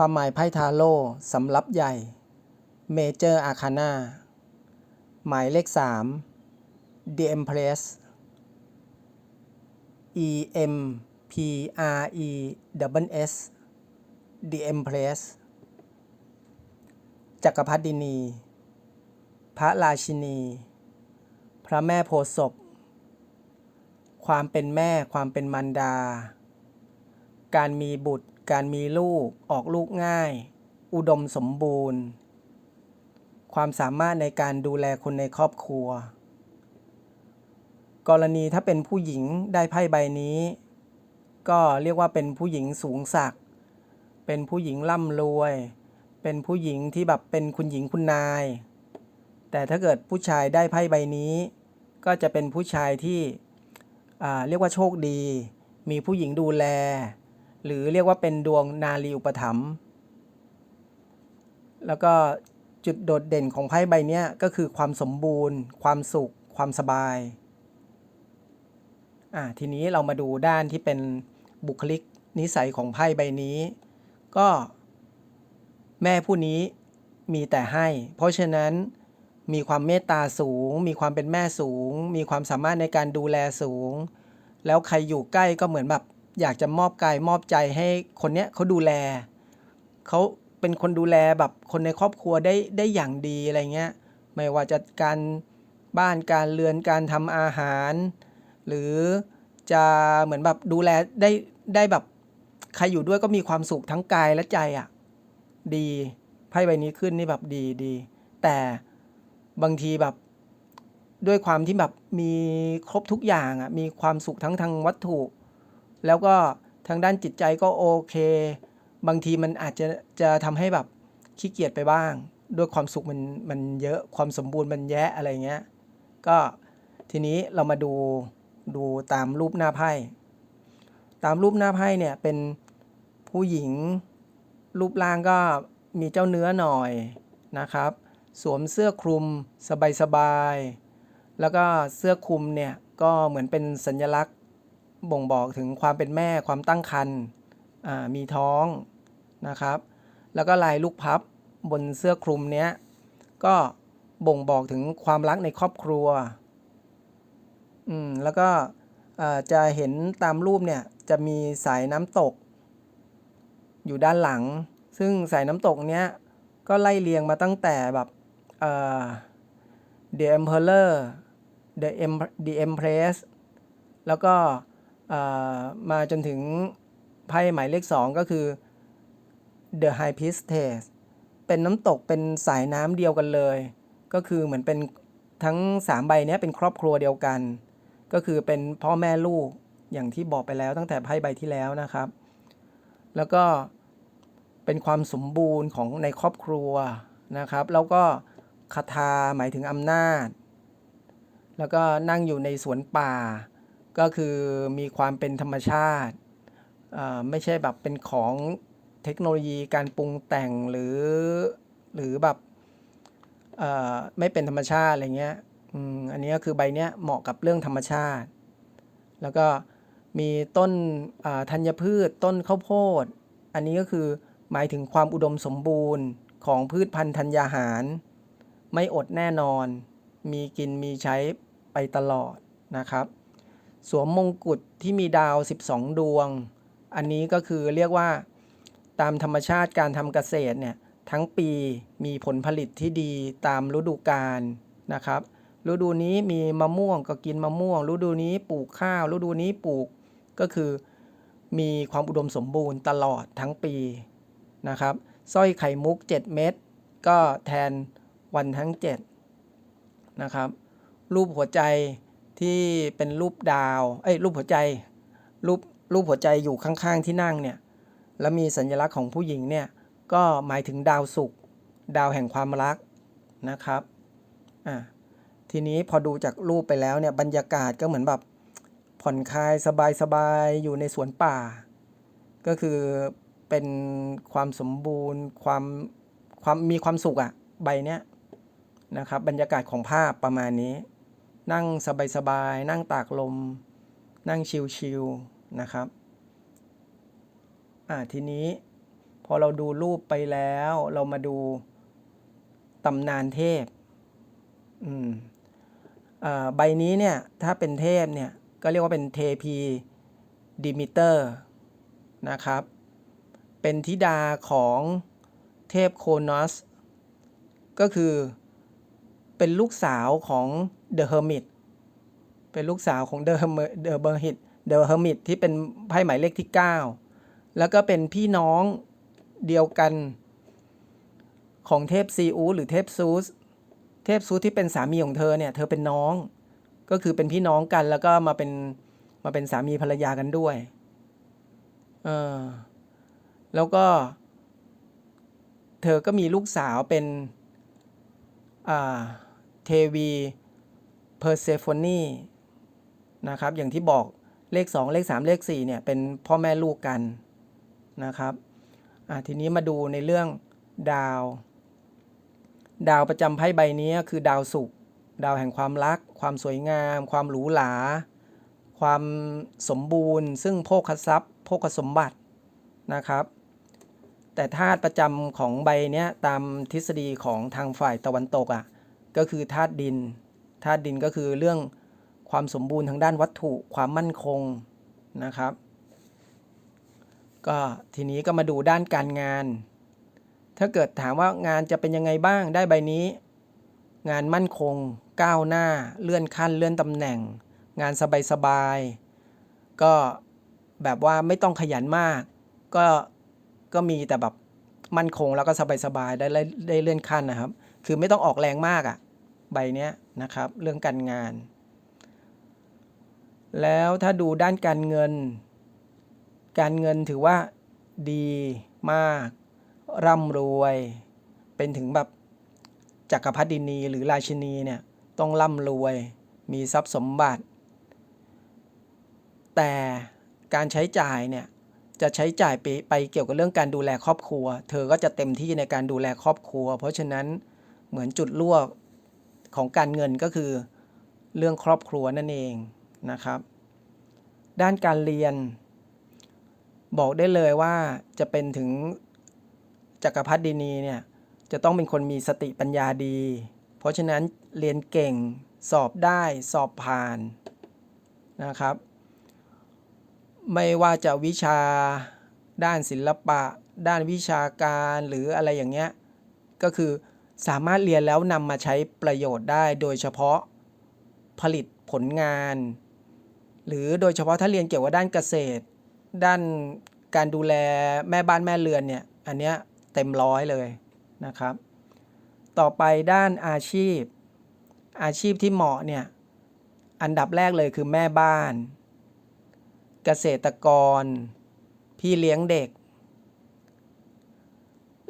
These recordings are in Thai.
ความหมายไพ่ทาโร่สำรับใหญ่ Major Arcana หมายเลข 3 The Empress E M P R E S S The Empress จักรพรรดินี พระราชินี พระแม่โพธิ์ศพ ความเป็นแม่ความเป็นมารดา การมีบุตร การมีลูก ออกลูกง่าย อุดมสมบูรณ์ ความสามารถในการดูแลคนในครอบครัว กรณีถ้าเป็นผู้หญิงได้ไพ่ใบนี้ ก็เรียกว่าเป็นผู้หญิงสูงศักดิ์เป็นผู้หญิงร่ำรวย เป็นผู้หญิงที่แบบเป็นคุณหญิงคุณนาย แต่ถ้าเกิดผู้ชายได้ไพ่ใบนี้ ก็จะเป็นผู้ชายที่เรียกว่าโชคดี มีผู้หญิงดูแล หรือเรียกว่าเป็นดวงนารีอุปถัมภ์แล้วก็จุดโดดเด่นของไพ่ใบนี้ก็คือความสมบูรณ์ ความสุข ความสบายอ่าทีนี้เรามาดูด้านที่เป็นบุคลิกนิสัยของไพ่ใบนี้ ก็แม่ผู้นี้มีแต่ให้ เพราะฉะนั้นมีความเมตตาสูง มีความเป็นแม่สูง มีความสามารถในการดูแลสูง แล้วใครอยู่ใกล้ก็เหมือนแบบ อยากจะมอบกายมอบใจให้คนเนี้ยเขาดูแลเขาเป็นคนดูแลแบบคนในครอบครัวได้ได้อย่างดีอะไรเงี้ยไม่ว่าจะการบ้านการเรือนการทำอาหาร หรือจะเหมือนแบบดูแลได้ได้แบบใครอยู่ด้วยก็มีความสุขทั้งกายและใจอะ่ะ ดีไพ่ใบนี้ขึ้นนี่แบบดีดี แต่บางทีแบบด้วยความที่แบบมีครบทุกอย่างอะ่ะมีความสุขทั้งทางวัตถุ แล้วก็ทางด้านจิตใจก็โอเค บางทีมันอาจจะจะทำให้แบบขี้เกียจไปบ้าง ด้วยความสุขมันมันเยอะความสมบูรณ์มันแยะอะไรเงี้ย ก็ทีนี้เรามาดูดูตามรูปหน้าไพ่ ตามรูปหน้าไพ่เนี่ยเป็นผู้หญิงรูปร่างก็มีเจ้าเนื้อหน่อยนะครับ สวมเสื้อคลุมสบายๆแล้วก็เสื้อคลุมเนี่ยก็เหมือนเป็นสัญลักษณ์ บ่งบอกถึงความเป็นแม่ความตั้งครรภ์มีท้องนะครับ แล้วก็ลายลูกพับบนเสื้อคลุมเนี้ยก็บ่งบอกถึงความรักในครอบครัวอืมแล้วก็จะเห็นตามรูปเนี่ยจะมีสายน้ำตก อยู่ด้านหลัง ซึ่งสายน้ำตกเนี้ยก็ไล่เรียงมาตั้งแต่แบบเอ่อ The Emperor The Em The Empress แล้วก็ มาจนถึงไพ่หมายเลขสองก็คือ The High Priestess เป็นน้ำตกเป็นสายน้ำเดียวกันเลย ก็คือเหมือนเป็นทั้งสามใบนี้เป็นครอบครัวเดียวกัน ก็คือเป็นพ่อแม่ลูกอย่างที่บอกไปแล้วตั้งแต่ไพ่ใบที่แล้วนะครับ แล้วก็เป็นความสมบูรณ์ของในครอบครัวนะครับ แล้วก็คาถาหมายถึงอำนาจ แล้วก็นั่งอยู่ในสวนป่า ก็คือมีความเป็นธรรมชาติ ไม่ใช่แบบเป็นของเทคโนโลยีการปรุงแต่งหรือหรือแบบไม่เป็นธรรมชาติอะไรเงี้ยอันนี้ก็คือใบเนี้ยเหมาะกับเรื่องธรรมชาติ แล้วก็มีต้นธัญพืชต้นข้าวโพด อันนี้ก็คือหมายถึงความอุดมสมบูรณ์ของพืชพันธุ์ธัญญาหาร ไม่อดแน่นอน มีกินมีใช้ไปตลอดนะครับ สวมมงกุฎที่มีดาว 12 ดวง อันนี้ก็คือเรียกว่าตามธรรมชาติการทำเกษตรเนี่ยทั้งปีมีผลผลิตที่ดีตามฤดูกาลนะครับ ฤดูนี้มีมะม่วงก็กินมะม่วง ฤดูนี้ปลูกข้าว ฤดูนี้ปลูกก็คือมีความอุดมสมบูรณ์ตลอดทั้งปีนะครับสร้อยไข่มุก 7 เม็ดก็แทนวันทั้ง 7 นะครับ รูปหัวใจ ที่เป็นรูปดาว เอ้ยรูปหัวใจ รูปรูปหัวใจอยู่ข้างๆที่นั่งเนี่ย แล้วมีสัญลักษณ์ของผู้หญิงเนี่ย ก็หมายถึงดาวศุกร์ดาวแห่งความรักนะครับ อ่า ทีนี้พอดูจากรูปไปแล้วเนี่ยบรรยากาศก็เหมือนแบบผ่อนคลายสบายๆ อยู่ในสวนป่า ก็คือเป็นความสมบูรณ์ความความมีความสุขอะใบเนี้ยนะครับบรรยากาศของภาพประมาณนี้ นั่งสบายๆ นั่งตากลม นั่งชิลๆ นะครับ อ่าทีนี้พอเราดูรูปไปแล้วเรามาดูตำนานเทพ อืมอ่าใบนี้เนี่ยถ้าเป็นเทพเนี่ยก็เรียกว่าเป็นเทพีดิมิเตอร์นะครับ เป็นธิดาของเทพโคนอส ก็คือเป็นลูกสาวของ เดอะเฮอร์มิตเป็นลูกสาวของเดอะเฮอร์เดอะเบอร์ฮิตเดอะเฮอร์มิตที่เป็นไพ่หมายเลขที่ 9 แล้วก็เป็นพี่น้องเดียวกันของเทพซีอูหรือเทพซูสเทพซูสที่เป็นสามีของเธอเนี่ยเธอเป็นน้อง ก็คือเป็นพี่น้องกันแล้วก็มาเป็นมาเป็นสามีภรรยากันด้วยเออแล้วก็ เธอก็มีลูกสาวเป็นอ่าเทวี เพอร์เซโฟนีนะครับ อย่างที่บอกเลข 2 เลข 3 เลข4เนี่ยเป็นพ่อแม่ลูกกันนะครับทีนี้มาดูในเรื่องดาว ดาวประจำไพ่ใบนี้คือดาวศุกร์ดาวแห่งความรัก ความสวยงาม ความหรูหราความสมบูรณ์ ซึ่งโภคทรัพย์โภคสมบัตินะครับ แต่ธาตุประจำของใบนี้ตามทฤษฎีของทางฝ่ายตะวันตกอะ่ะก็คือธาตุดิน ธาตุดินก็คือเรื่องความสมบูรณ์ทางด้านวัตถุความมั่นคงนะครับ ก็ทีนี้ก็มาดูด้านการงาน ถ้าเกิดถามว่างานจะเป็นยังไงบ้างได้ใบนี้ งานมั่นคง ก้าวหน้า เลื่อนขั้นเลื่อนตำแหน่ง งานสบายๆก็แบบว่าไม่ต้องขยันมาก ก็ก็มีแต่แบบมั่นคงแล้วก็สบายๆได้ได้ได้เลื่อนขั้นนะครับ คือไม่ต้องออกแรงมากอะ่ะ ใบเนี้ย นะครับ เรื่องการงาน แล้วถ้าดูด้านการเงิน การเงินถือว่าดีมาก ร่ำรวย เป็นถึงแบบจักรพรรดินีหรือราชินีเนี่ยต้องร่ำรวย มีทรัพย์สมบัติ แต่การใช้จ่ายเนี่ยจะใช้จ่ายไปไปเกี่ยวกับเรื่องการดูแลครอบครัว เธอก็จะเต็มที่ในการดูแลครอบครัว เพราะฉะนั้นเหมือนจุดรั่ว ของการเงินก็คือเรื่องครอบครัวนั่นเองนะครับ ด้านการเรียน บอกได้เลยว่าจะเป็นถึงจักรพรรดินีเนี่ยจะต้องเป็นคนมีสติปัญญาดี เพราะฉะนั้นเรียนเก่งสอบได้สอบผ่านนะครับ ไม่ว่าจะวิชาด้านศิลปะ ด้านวิชาการหรืออะไรอย่างเงี้ยก็คือ สามารถเรียนแล้วนำมาใช้ประโยชน์ได้โดยเฉพาะผลิตผลงาน หรือโดยเฉพาะถ้าเรียนเกี่ยวกับด้านเกษตร ด้านการดูแลแม่บ้านแม่เรือนเนี่ยอันเนี้ยเต็มร้อยเลยนะครับ ต่อไปด้านอาชีพ อาชีพที่เหมาะเนี่ยอันดับแรกเลยคือแม่บ้าน เกษตรกร พี่เลี้ยงเด็ก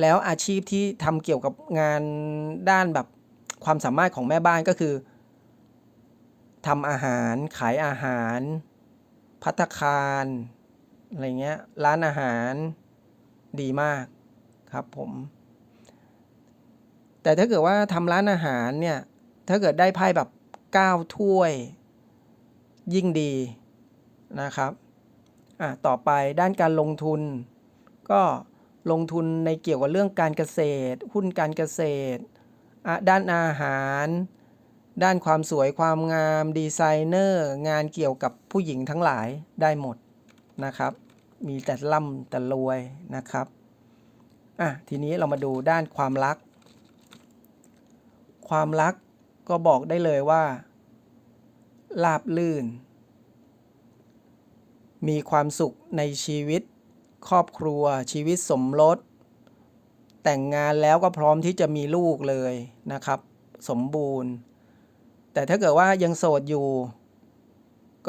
แล้วอาชีพที่ทำเกี่ยวกับงานด้านแบบความสามารถของแม่บ้านก็คือทำอาหารขายอาหาร พัตคารอะไรเงี้ยร้านอาหารดีมากครับผม แต่ถ้าเกิดว่าทำร้านอาหารเนี่ย ถ้าเกิดได้ไพ่แบบ 9 ถ้วย ยิ่งดีนะครับ อะ ต่อไปด้านการลงทุน ก็ ลงทุนในเกี่ยวกับเรื่องการเกษตร หุ้นการเกษตร ด้านอาหาร ด้านความสวยความงาม ดีไซเนอร์ งานเกี่ยวกับผู้หญิงทั้งหลายได้หมดนะครับ มีแต่ร่ำแต่รวยนะครับอะทีนี้เรามาดูด้านความรัก ความรักก็บอกได้เลยว่าลาบลื่น มีความสุขในชีวิต ครอบครัว ชีวิตสมรส แต่งงานแล้วก็พร้อมที่จะมีลูกเลยนะครับ สมบูรณ์ แต่ถ้าเกิดว่ายังโสดอยู่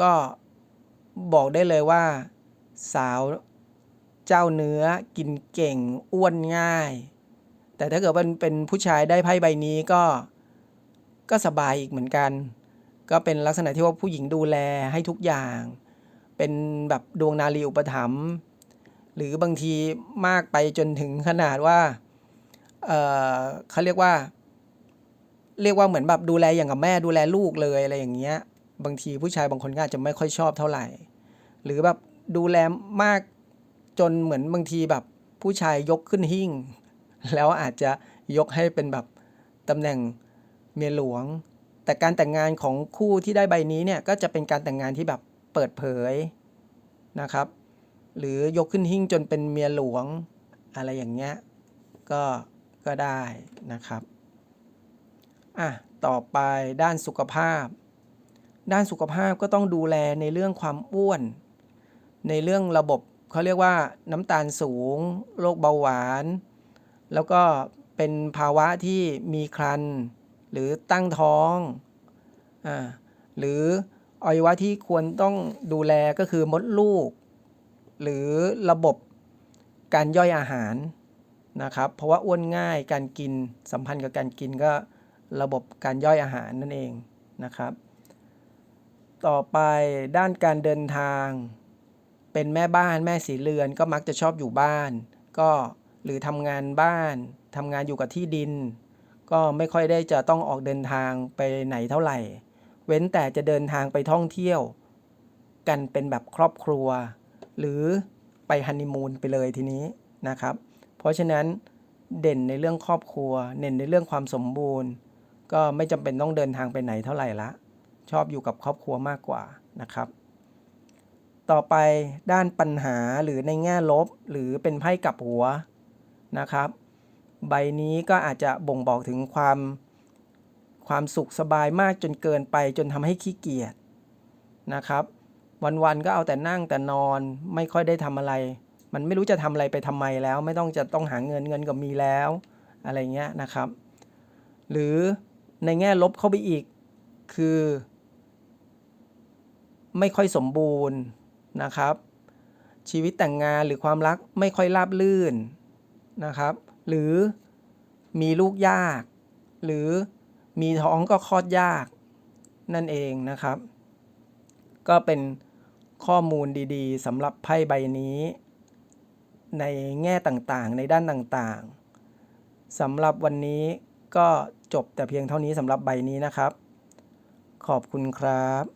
ก็บอกได้เลยว่า สาวเจ้าเนื้อกินเก่งอ้วนง่าย แต่ถ้าเกิดเป็นเป็นผู้ชายได้ไพ่ใบนี้ก็ก็สบายอีกเหมือนกัน ก็เป็นลักษณะที่ว่าผู้หญิงดูแลให้ทุกอย่าง เป็นแบบดวงนารีอุปถัมภ์ หรือบางทีมากไปจนถึงขนาดว่า เออเขาเรียกว่า เรียกว่าเหมือนแบบดูแลอย่างกับแม่ดูแลลูกเลยอะไรอย่างเงี้ย บางทีผู้ชายบางคนก็อาจจะไม่ค่อยชอบเท่าไหร่ หรือแบบดูแลมากจนเหมือนบางทีแบบผผู้ชายยกขึ้นหิ้ง แล้วอาจจะยกให้เป็นแบบตำแหน่งเมียหลวง แต่การแต่งงานของคู่ที่ได้ใบนี้เนี่ยก็จะเป็นการแต่งงานที่แบบเปิดเผยนะครับ หรือยกขึ้นหิ้งจนเป็นเมียหลวงอะไรอย่างเงี้ยก็ก็ได้นะครับอะต่อไปด้านสุขภาพ ด้านสุขภาพก็ต้องดูแลในเรื่องความอ้วน ในเรื่องระบบเขาเรียกว่าน้ำตาลสูงโรคเบาหวาน แล้วก็เป็นภาวะที่มีครรภ์หรือตั้งท้องอ่าหรืออวัยวะที่ควรต้องดูแลก็คือมดลูก หรือระบบการย่อยอาหารนะครับ เพราะว่าอ้วนง่ายการกินสัมพันธ์กับการกินก็ระบบการย่อยอาหารนั่นเองนะครับ ต่อไปด้านการเดินทาง เป็นแม่บ้านแม่สีเรือนก็มักจะชอบอยู่บ้าน ก็หรือทำงานบ้านทำงานอยู่กับที่ดิน ก็ไม่ค่อยได้จะต้องออกเดินทางไปไหนเท่าไหร่ เว้นแต่จะเดินทางไปท่องเที่ยว กันเป็นแบบครอบครัว หรือไปฮันนีมูนไปเลยทีนี้นะครับ เพราะฉะนั้นเด่นในเรื่องครอบครัวเด่นในเรื่องความสมบูรณ์ ก็ไม่จำเป็นต้องเดินทางไปไหนเท่าไหร่ละ ชอบอยู่กับครอบครัวมากกว่านะครับ ต่อไปด้านปัญหาหรือในแง่ลบหรือเป็นไพ่กลับหัวนะครับ ใบนี้ก็อาจจะบ่งบอกถึงความความสุขสบายมากจนเกินไปจนทำให้ขี้เกียจนะครับ วันๆก็เอาแต่นั่งแต่นอนไม่ค่อยได้ทำอะไร มันไม่รู้จะทำอะไรไปทำไมแล้ว ไม่ต้องจะต้องหาเงินเงินก็มีแล้ว อะไรเงี้ยนะครับ หรือในแง่ลบเข้าไปอีกคือ ไม่ค่อยสมบูรณ์นะครับ ชีวิตแต่งงานหรือความรักไม่ค่อยราบลื่นนะครับ หรือมีลูกยาก หรือมีท้องก็คลอดยากนั่นเองนะครับ ก็เป็น ข้อมูลดีๆสำหรับไพ่ใบนี้ ในแง่ต่างๆ ในด้านต่างๆสำหรับวันนี้ก็จบแต่เพียงเท่านี้สำหรับใบนี้นะครับ ขอบคุณครับ